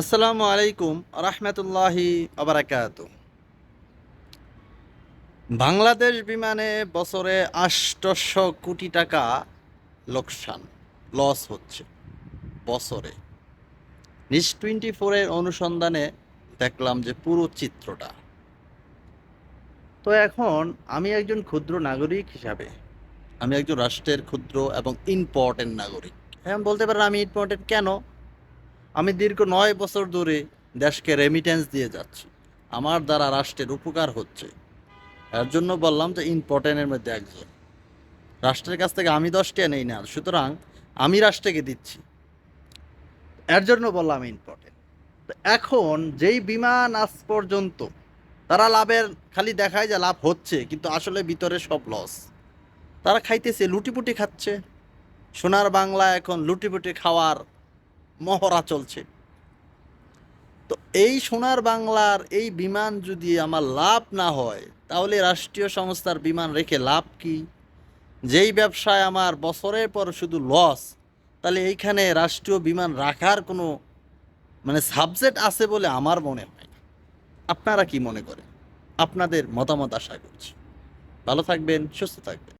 আসসালামু আলাইকুম রহমতুল্লাহি আবরাকাত বাংলাদেশ বিমানে বছরে আষ্টশো কোটি টাকা লোকসান, লস হচ্ছে বছরে। নিস টোয়েন্টি ফোরের অনুসন্ধানে দেখলাম যে পুরো চিত্রটা। তো এখন আমি একজন ক্ষুদ্র নাগরিক হিসাবে, আমি একজন রাষ্ট্রের ক্ষুদ্র এবং ইম্পর্টেন্ট নাগরিক। এখন বলতে পারেন আমি ইম্পর্টেন্ট কেন? আমি দীর্ঘ নয় বছর ধরে দেশকে রেমিটেন্স দিয়ে যাচ্ছি। আমার দ্বারা রাষ্ট্রের উপকার হচ্ছে। এর জন্য বললাম যে ইম্পর্টেন্টের মধ্যে একজন। রাষ্ট্রের কাছ থেকে আমি দশটা নেই না সুতরাং আমি রাষ্ট্রকে দিচ্ছি। এর জন্য বললাম ইম্পর্টেন্ট এখন যেই বিমান আজ পর্যন্ত তারা লাভের, খালি দেখায় যে লাভ হচ্ছে, কিন্তু আসলে ভিতরে সব লস তারা খাইতেছে, লুটিপুটি খাচ্ছে। সোনার বাংলা এখন লুটিপুটি খাওয়ার মহড়া চলছে। তো এই সোনার বাংলার এই বিমান যদি আমার লাভ না হয়, তাহলে রাষ্ট্রীয় সংস্থার বিমান রেখে লাভ কি? যেই ব্যবসায় আমার বছরের পর শুধু লস তাহলে এইখানে রাষ্ট্রীয় বিমান রাখার কোনো মানে সাবজেক্ট আছে বলে আমার মনে হয় আপনারা কি মনে করেন? আপনাদের মতামত আশা করছি। ভালো থাকবেন, সুস্থ থাকবেন।